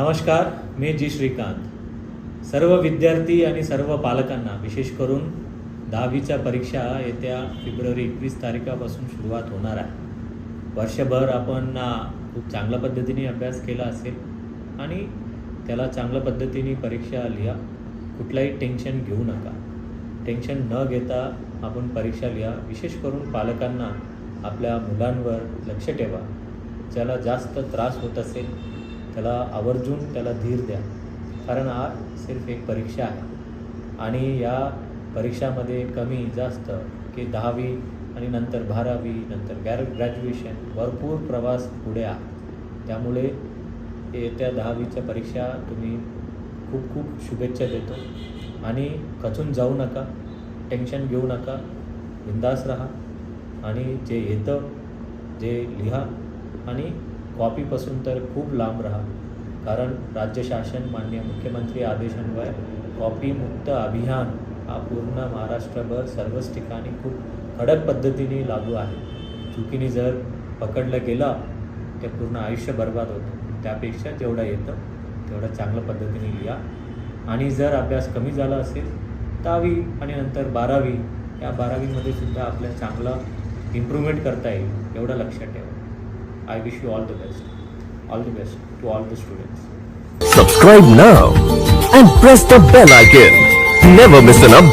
नमस्कार मी जी श्रीकांत. सर्व विद्यार्थी आणि सर्व पालकांना विशेष करून दहावीच्या परीक्षा येत्या फेब्रुवारी एकवीस तारखेपासून सुरुवात होणार आहे. वर्षभर आपण खूप चांगल्या पद्धतीने अभ्यास केला असेल आणि त्याला चांगल्या पद्धतीने परीक्षा लिहा. कुठलाही टेन्शन घेऊ नका. टेन्शन न घेता आपण परीक्षा लिहा. विशेष करून पालकांना आपल्या मुलांवर लक्ष ठेवा. ज्याला जास्त त्रास होत असेल त्याला आवर्जून त्याला धीर द्या. कारण हा सिर्फ एक परीक्षा आहे. आणि या परीक्षामध्ये कमी जास्त की दहावी आणि नंतर बारावी नंतर गॅर ग्रॅज्युएशन भरपूर प्रवास पुढे आहे. त्यामुळे येत्या दहावीच्या परीक्षा तुम्ही खूप खूप शुभेच्छा देतो. आणि खचून जाऊ नका टेन्शन घेऊ नका बिंदास राहा आणि जे येतं जे लिहा आणि कॉपीपासून तर खूप लांब राहा. कारण राज्य शासन मान्य मुख्यमंत्री आदेशान्वये कॉपीमुक्त अभियान हा पूर्ण महाराष्ट्रभर सर्वच ठिकाणी खूप कडक पद्धतीने लागू आहे. चुकीने जर पकडलं गेला ते पूर्ण आयुष्य बर्बाद होतं. त्यापेक्षा जेवढं येतं तेवढं चांगल्या पद्धतीने लिहा. आणि जर अभ्यास कमी झाला असेल दहावी आणि नंतर बारावी या बारावीमध्ये सुद्धा आपल्या चांगलं इम्प्रूव्हमेंट करता येईल एवढं लक्षात ठेवा. I wish you all the best. All the best to all the students. Subscribe now and press the bell icon. Never miss an update.